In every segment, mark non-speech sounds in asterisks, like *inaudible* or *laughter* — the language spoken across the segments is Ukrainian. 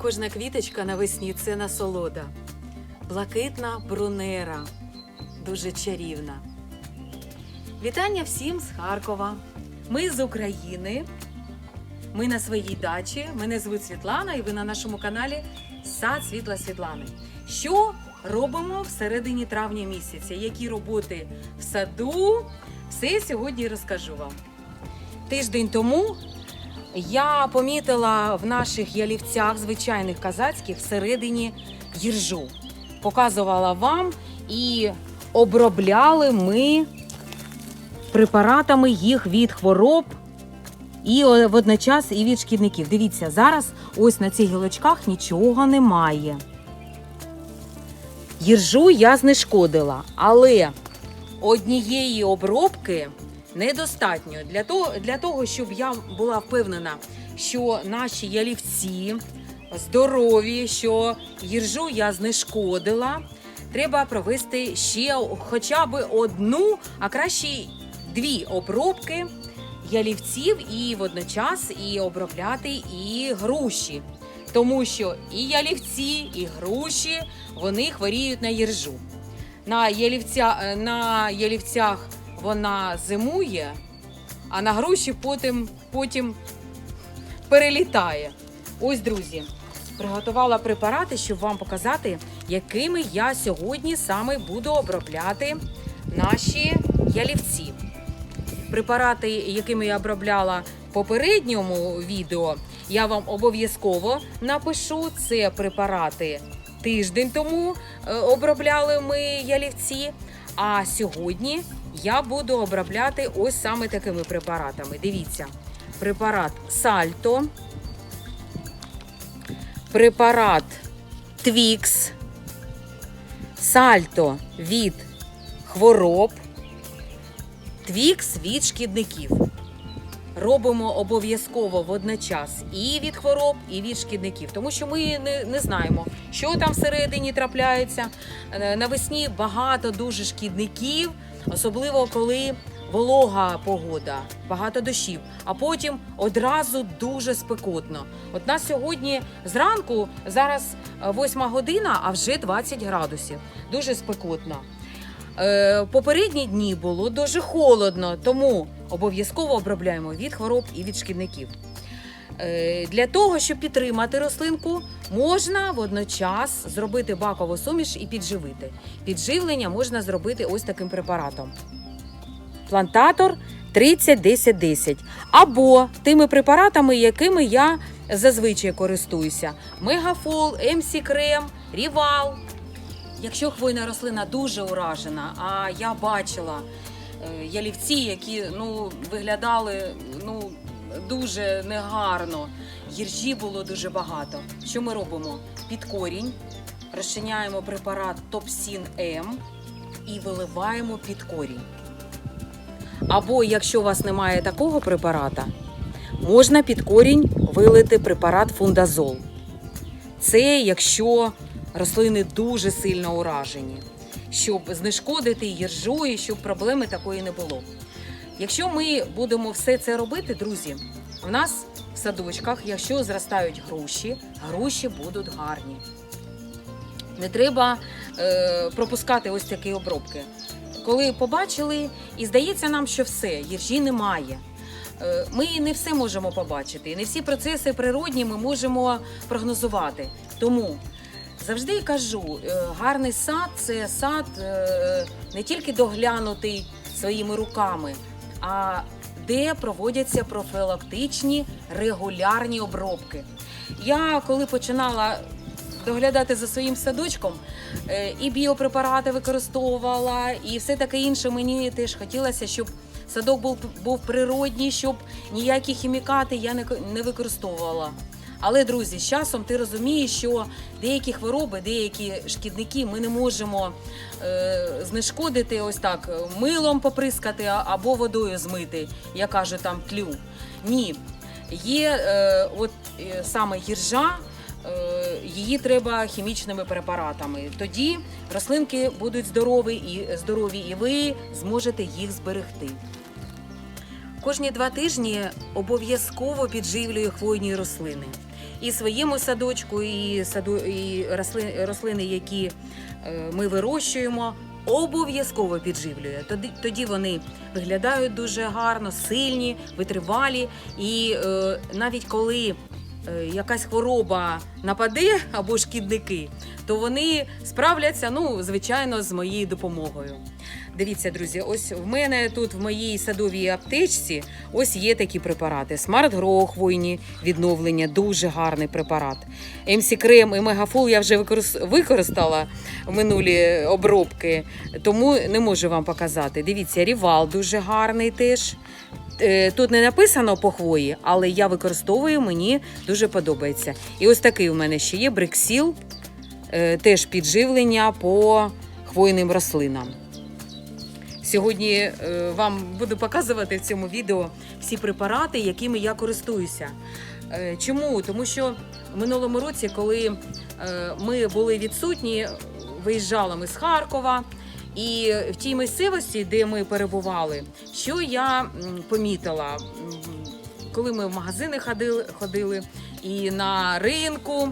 Кожна квіточка навесні це насолода. Блакитна брунера, дуже чарівна. Вітання всім з Харкова. Ми з України. Ми на своїй дачі. Мене звуть Світлана, і ви на нашому каналі Сад Світла Світлани. Що робимо всередині травня місяця? Які роботи в саду? Все сьогодні розкажу вам. Тиждень тому я помітила в наших ялівцях звичайних казацьких всередині їржу. Показувала вам і обробляли ми препаратами їх від хвороб і е, водночас і від шкідників. Дивіться, зараз ось на цих гілочках нічого немає. Їржу я знешкодила, але однієї обробки недостатньо для того, для того, щоб я була впевнена, що наші ялівці здорові, що їржу я знешкодила. Треба провести ще хоча б одну, а краще дві обробки ялівців і водночас і обробляти і груші. Тому що і ялівці, і груші вони хворіють на їржу. На, ялівця, е, на ялівцях вона зимує, а на груші потім, потім перелітає. Ось, друзі, приготувала препарати, щоб вам показати, якими я сьогодні саме буду обробляти наші ялівці. Препарати, якими я обробляла в попередньому відео, я вам обов'язково напишу. Це препарати тиждень тому е, обробляли ми ялівці. А сьогодні я буду обробляти ось саме такими препаратами. Дивіться, препарат Сальто, препарат Твікс, Сальто від хвороб, Твікс від шкідників. Робимо обов'язково водночас і від хвороб, і від шкідників, тому що ми не, не знаємо, що там всередині трапляється. Е, Навесні багато дуже шкідників, особливо коли волога погода, багато дощів, а потім одразу дуже спекотно. От нас сьогодні зранку, зараз 8 година, а вже 20 градусів. Дуже спекотно. Е, Попередні дні було дуже холодно, тому обов'язково обробляємо від хвороб і від шкідників. Е, Для того, щоб підтримати рослинку, можна водночас зробити бакову суміш і підживити. Підживлення можна зробити ось таким препаратом. Плантатор 30-10-10. Або тими препаратами, якими я зазвичай користуюся: Мегафол, МС Крем, Рівал. Якщо хвойна рослина дуже уражена, а я бачила е, ялівці, які ну, виглядали ну, дуже негарно, їржі було дуже багато. Що ми робимо? Під корінь розчиняємо препарат Топсін М і виливаємо під корінь. Або якщо у вас немає такого препарата, можна під корінь вилити препарат фундазол. Це якщо рослини дуже сильно уражені, щоб знешкодити їржу і щоб проблеми такої не було. Якщо ми будемо все це робити, друзі, в нас в садочках, якщо зростають груші, груші будуть гарні. Не треба е, пропускати ось такі обробки. Коли побачили, і здається нам, що все, їржі немає. Е, Ми не все можемо побачити, не всі процеси природні ми можемо прогнозувати. Тому завжди кажу, е, гарний сад це сад е, не тільки доглянутий своїми руками, де проводяться профілактичні регулярні обробки. Я коли починала доглядати за своїм садочком, е, і біопрепарати використовувала, і все таке інше. Мені теж хотілося, щоб садок був, був природній, щоб ніякі хімікати я не, не використовувала. Але, друзі, з часом ти розумієш, що деякі хвороби, деякі шкідники ми не можемо е, знешкодити ось так милом поприскати або водою змити, я кажу там тлю. Ні. Є е, от е, саме гіржа, е, її треба хімічними препаратами. Тоді рослинки будуть здорові і здорові, і ви зможете їх зберегти. Кожні два тижні обов'язково підживлюю хвойні рослини. і своєму садочку, і, саду, і рослини, рослини, які е, ми вирощуємо, обов'язково підживлює. Тоді, тоді вони виглядають дуже гарно, сильні, витривалі. І е, навіть коли е, якась хвороба нападе або шкідники, то вони справляться, ну, звичайно, з моєю допомогою. Дивіться, друзі, ось в мене тут в моїй садовій аптечці ось є такі препарати. Смарт Гро, хвойні відновлення, дуже гарний препарат. МС Крем і Мегафол я вже використала минулі обробки, тому не можу вам показати. Дивіться, Рівал дуже гарний теж. Е, Тут не написано по хвої, але я використовую, мені дуже подобається. І ось такий у мене ще є Брексіл, е, теж підживлення по хвойним рослинам. Сьогодні е, вам буду показувати в цьому відео всі препарати, якими я користуюся. Е, Чому? Тому що в минулому році, коли е, ми були відсутні, виїжджали ми з Харкова, і в тій місцевості, де ми перебували, що я помітила, коли ми в магазини ходили, ходили і на ринку.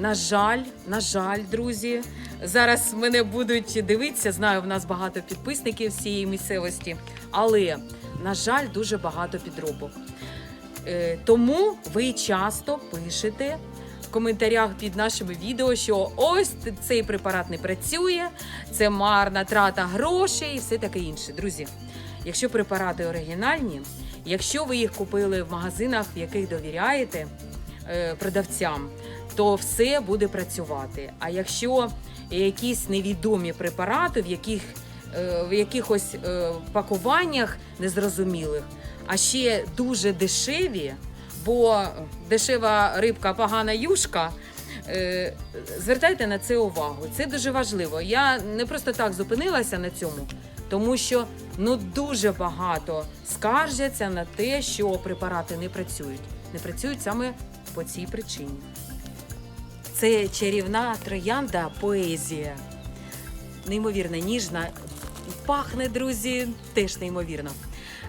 На жаль, на жаль, друзі, зараз мене будуть дивитися. Знаю, в нас багато підписників з цієї місцевості, але на жаль, дуже багато підробок. Е, Тому ви часто пишете в коментарях під нашими відео, що ось цей препарат не працює, це марна трата грошей і все таке інше. Друзі, якщо препарати оригінальні, якщо ви їх купили в магазинах, в яких довіряєте е, продавцям, то все буде працювати. А якщо якісь невідомі препарати, в яких е, в якихось е, пакуваннях незрозумілих, а ще дуже дешеві, бо дешева рибка, погана юшка. Е, Звертайте на це увагу. Це дуже важливо. Я не просто так зупинилася на цьому, тому що ну дуже багато скаржаться на те, що препарати не працюють. Не працюють саме по цій причині. Це чарівна троянда поезія. Неймовірно ніжна. Пахне, друзі, теж неймовірно.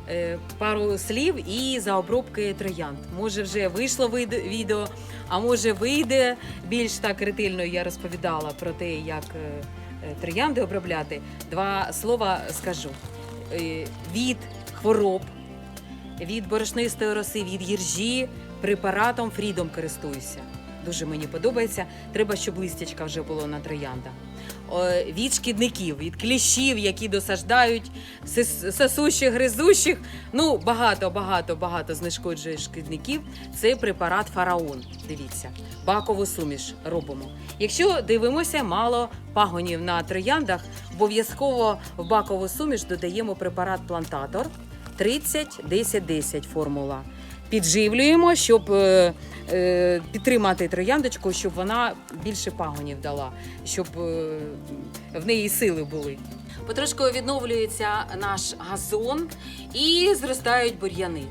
Е, Пару слів і за обробки троянд. Може, вже вийшло відео, а може вийде більш так ретельно. Я розповідала про те, як е, троянди обробляти. Два слова скажу: Е, від хвороб, від борошнистої роси, від їржі препаратом Фрідом користуюся. Дуже мені подобається. Треба, щоб листячка вже було на трояндах. Від шкідників, від кліщів, які досаждають, сосущих, гризущих. Ну, багато, багато, багато знешкоджує шкідників. Це препарат фараон. Дивіться, бакову суміш робимо. Якщо дивимося, мало пагонів на трояндах, обов'язково в бакову суміш додаємо препарат плантатор 30 10 10 формула. Підживлюємо, щоб е, е, підтримати трояндочку, щоб вона більше пагонів дала, щоб е, в неї сили були. Потрошку відновлюється наш газон і зростають бур'яни.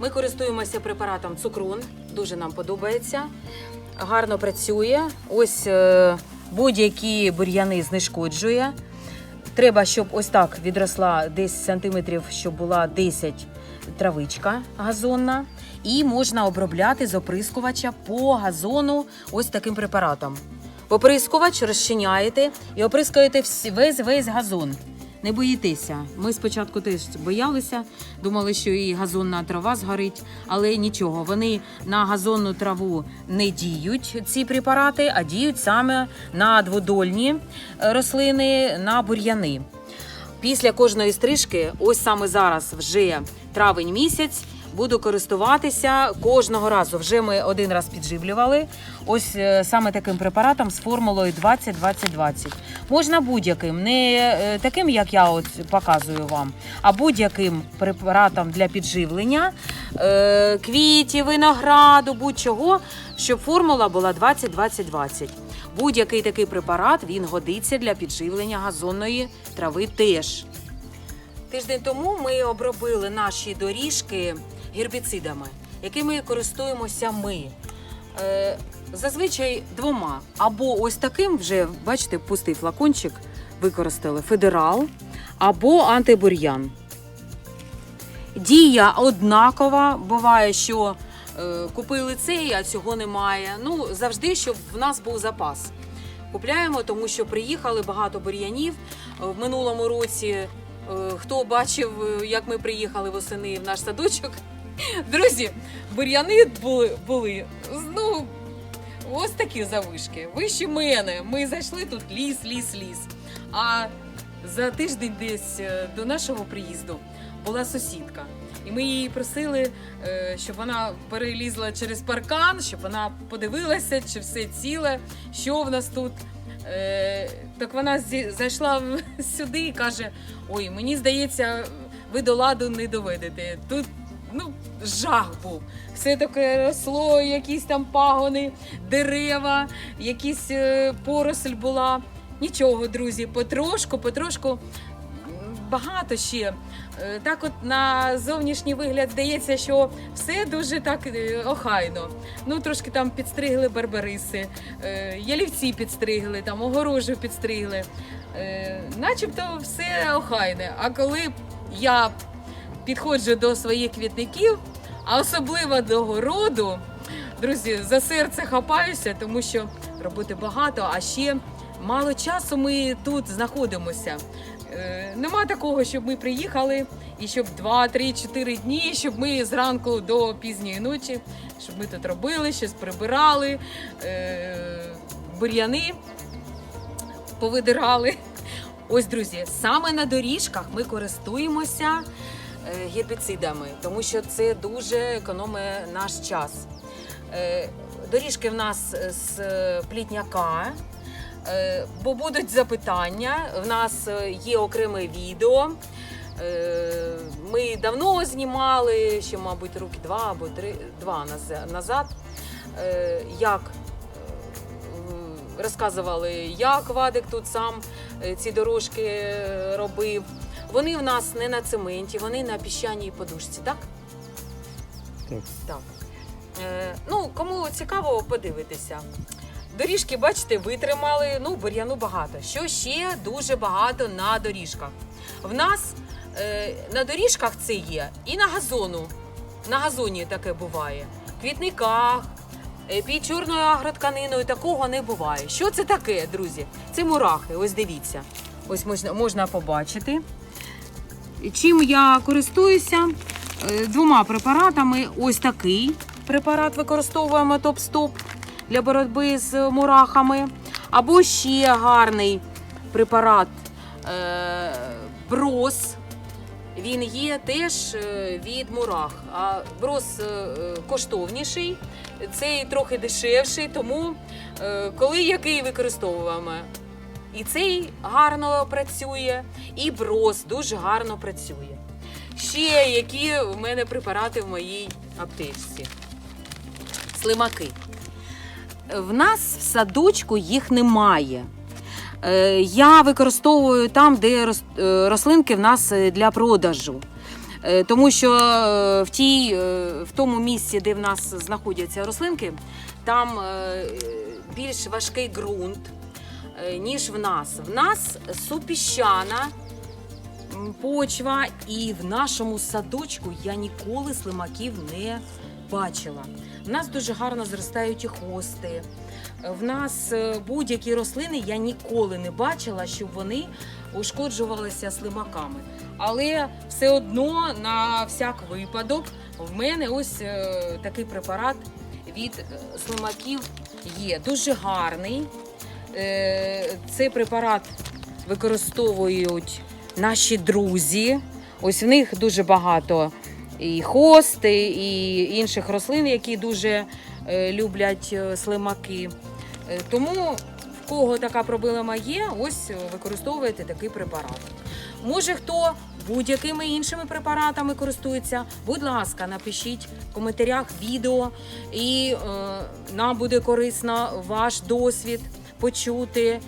Ми користуємося препаратом цукрун, дуже нам подобається. Гарно працює. Ось е, будь-які бур'яни знешкоджує. Треба, щоб ось так відросла десь сантиметрів, щоб була 10 травичка газонна. І можна обробляти з оприскувача по газону ось таким препаратом. Оприскувач розчиняєте і оприскуєте весь весь газон. Не боїтеся. Ми спочатку теж боялися, думали, що і газонна трава згорить, але нічого. Вони на газонну траву не діють ці препарати, а діють саме на дводольні е, рослини, на бур'яни. Після кожної стрижки, ось саме зараз, вже травень місяць, буду користуватися кожного разу. Вже ми один раз підживлювали. Ось е, саме таким препаратом з формулою 20-20-20. Можна будь-яким, не е, таким, як я от показую вам, а будь-яким препаратом для підживлення е, квітів, винограду, будь-чого, щоб формула була 20-20-20. Будь-який такий препарат він годиться для підживлення газонної трави теж. Тиждень тому ми обробили наші доріжки гербіцидами, якими користуємося ми. Е, зазвичай двома. Або ось таким вже, бачите, пустий флакончик використали федерал, або антибур'ян. Дія однакова. Буває, що е, купили цей, а цього немає. Ну, завжди, щоб в нас був запас. Купляємо, тому що приїхали багато бур'янів. Е, В минулому році хто бачив, е, як ми приїхали восени в наш садочок. Друзі, бур'яни були, були ну, ось такі завишки. Вище мене. Ми зайшли тут ліс, ліс, ліс. А за тиждень десь е, до нашого приїзду була сусідка. І ми її просили, е, щоб вона перелізла через паркан, щоб вона подивилася, чи все ціле, що в нас тут. Е, Так вона зайшла *laughs* сюди і каже: Ой, мені здається, ви до ладу не доведете. Тут ну, жах був. Все таке росло, якісь там пагони, дерева, якісь е, поросль була. Нічого, друзі, потрошку, потрошку багато ще. Е, Так, от на зовнішній вигляд здається, що все дуже так е, охайно. Ну, трошки там підстригли барбариси, е, ялівці підстригли, там огорожу підстригли. Начебто все охайне. А коли я підходжу до своїх квітників, а особливо до городу, друзі, за серце хапаюся, тому що роботи багато, а ще мало часу ми тут знаходимося. Е, Нема такого, щоб ми приїхали і щоб 2, 3, 4 дні, щоб ми зранку до пізньої ночі, щоб ми тут робили, щось прибирали, е, бур'яни повидирали. Ось, друзі, саме на доріжках ми користуємося е, гербіцидами, тому що це дуже економить наш час. Доріжки в нас з плітняка. Е, Бо будуть запитання. В нас е, є окреме відео. Е, Ми давно знімали, ще, мабуть, роки два або три два назад. Як розказували, як Вадик тут сам ці дорожки робив. Вони в нас не на цементі, вони на піщаній подушці, так? Так. Так. Ну, кому цікаво, подивитися. Доріжки, бачите, витримали, ну, бур'яну багато. Що ще дуже багато на доріжках. В нас е, на доріжках це є і на газону. На газоні таке буває. В квітниках, е, під чорною агротканиною такого не буває. Що це таке, друзі? Це мурахи, ось дивіться. Ось можна, можна побачити. Чим я користуюся? Е, Двома препаратами. Ось такий препарат використовуємо топ-стоп для боротьби з мурахами. Або ще гарний препарат е, брос. Він є теж е, від мурах. А брос е, коштовніший, цей трохи дешевший, тому е, коли який використовуємо. І цей гарно працює, і брос дуже гарно працює. Ще які в мене препарати в моїй аптечці. Слимаки. В нас в садочку їх немає. Е, Я використовую там, де е, рослинки в нас е, для продажу. Тому що в, тій, в тому місці, де в нас знаходяться рослинки, там більш важкий ґрунт, ніж в нас. В нас супіщана почва, і в нашому садочку я ніколи слимаків не бачила. В нас дуже гарно зростають і хости. В нас е, будь-які рослини я ніколи не бачила, щоб вони ушкоджувалися слимаками. Але все одно, на всяк випадок, в мене ось е, такий препарат від е, слимаків є. Дуже гарний. Цей препарат використовують наші друзі. Ось в них дуже багато і хости, і інших рослин, які дуже е, люблять е, слимаки. Е, Тому в кого така проблема є, ось використовуєте такий препарат. Може, хто будь-якими іншими препаратами користується, будь ласка, напишіть в коментарях відео, і е, нам буде корисно ваш досвід почути.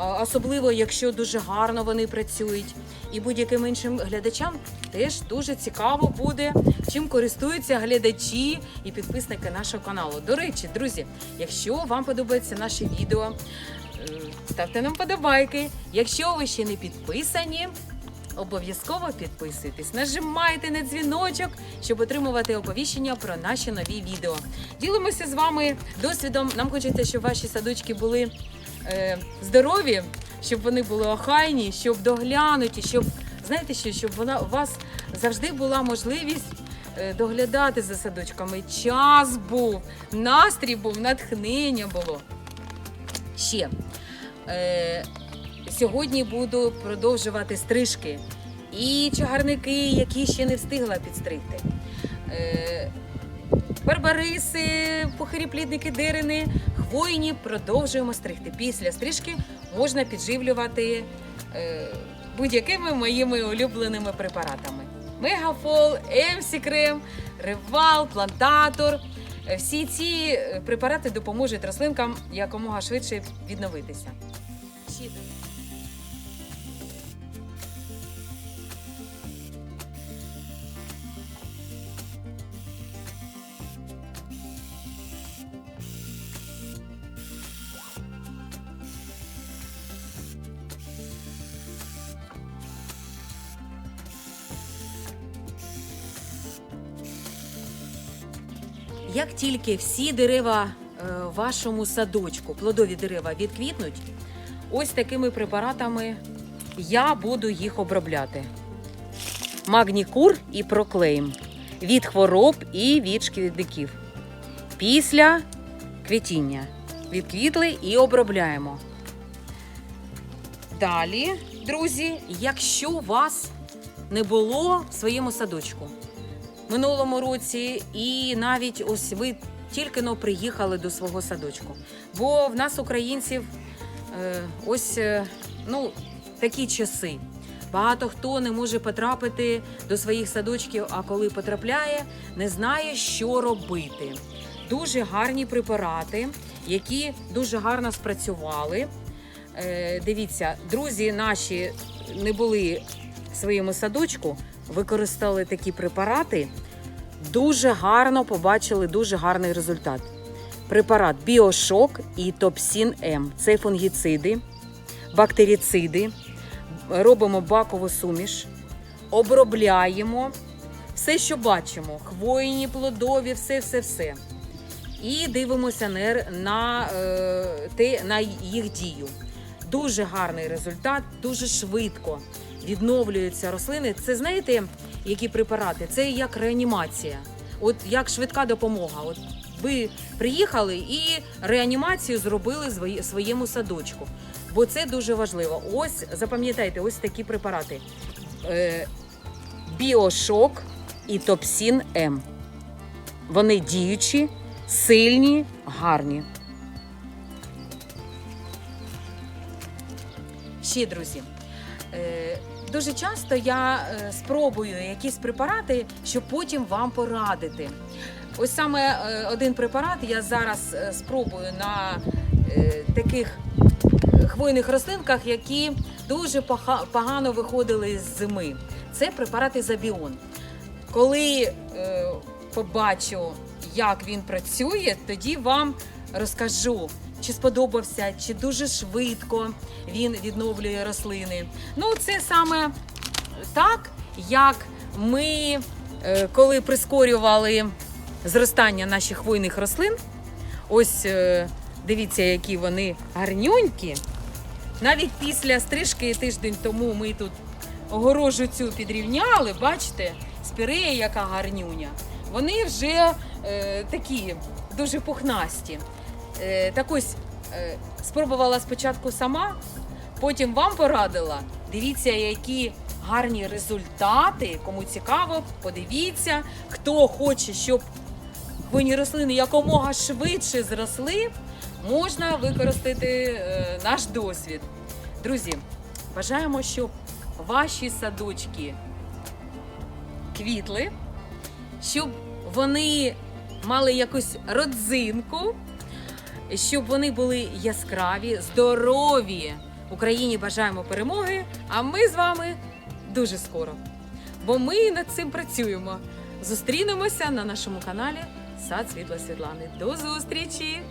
Особливо, якщо дуже гарно вони працюють, і будь-яким іншим глядачам теж дуже цікаво буде, чим користуються глядачі і підписники нашого каналу. До речі, друзі, якщо вам подобається наше відео, е, ставте нам подобайки. Якщо ви ще не підписані, обов'язково підписуйтесь, нажимайте на дзвіночок, щоб отримувати оповіщення про наші нові відео. Ділимося з вами досвідом. Нам хочеться, щоб ваші садочки були здорові, щоб вони були охайні, щоб доглянуті, щоб знаєте що, щоб вона у вас завжди була можливість е, доглядати за садочками. Час був, настрій був, натхнення було. Ще е, сьогодні буду продовжувати стрижки і чагарники, які ще не встигла підстригти. Е, барбариси, похирі плідники, дерени, хвойні продовжуємо стригти. Після стрижки можна підживлювати е, будь-якими моїми улюбленими препаратами. Мегафол, Емсікрем, Ревал, Плантатор. Е, Всі ці е, препарати допоможуть рослинкам якомога швидше відновитися. Як тільки всі дерева е, в вашому садочку, плодові дерева відквітнуть, ось такими препаратами я буду їх обробляти. Магнікур і проклейм від хвороб і від шкідників. Після квітіння відквітли і обробляємо. Далі, друзі, якщо у вас не було в своєму садочку минулому році, і навіть ось ви тільки но приїхали до свого садочку. Бо в нас, українців, е, ось е, ну, такі часи. Багато хто не може потрапити до своїх садочків, а коли потрапляє, не знає, що робити. Дуже гарні препарати, які дуже гарно спрацювали. Е, Дивіться, друзі наші не були в своєму садочку, використали такі препарати. Дуже гарно побачили дуже гарний результат. Препарат Біошок і Топсін М. Це фунгіциди, бактеріциди. Робимо бакову суміш, обробляємо все, що бачимо: хвойні, плодові, все, все, все. І дивимося на, е, те, на їх дію. Дуже гарний результат, дуже швидко відновлюються рослини. Це знаєте, які препарати? Це як реанімація, от як швидка допомога. От ви приїхали і реанімацію зробили своєму садочку. Бо це дуже важливо. Ось запам'ятайте, ось такі препарати: Е, Біошок і Топсін М. Вони діючі, сильні, гарні. Ще, друзі, е, дуже часто я е, спробую якісь препарати, щоб потім вам порадити. Ось саме е, один препарат я зараз е, спробую на таких хвойних рослинках, які дуже погано виходили з зими. Це препарат Ізобіон. Коли побачу, як він працює, тоді вам розкажу, чи сподобався, чи дуже швидко він відновлює рослини. Ну, це саме так, як ми, е, коли прискорювали зростання наших хвойних рослин, ось е, дивіться, які вони гарнюнькі. Навіть після стрижки тиждень тому ми тут огорожу цю підрівняли, бачите, спірея, яка гарнюня. Вони вже е, такі дуже пухнасті. Е, так ось е, спробувала спочатку сама, потім вам порадила. Дивіться, які гарні результати. Кому цікаво, подивіться. Хто хоче, щоб хвойні рослини якомога швидше зросли, можна використати е, наш досвід. Друзі, бажаємо, щоб ваші садочки квітли, щоб вони мали якусь родзинку, щоб вони були яскраві, здорові. Україні бажаємо перемоги, а ми з вами дуже скоро. Бо ми над цим працюємо. Зустрінемося на нашому каналі Сад Світла Світлани. До зустрічі!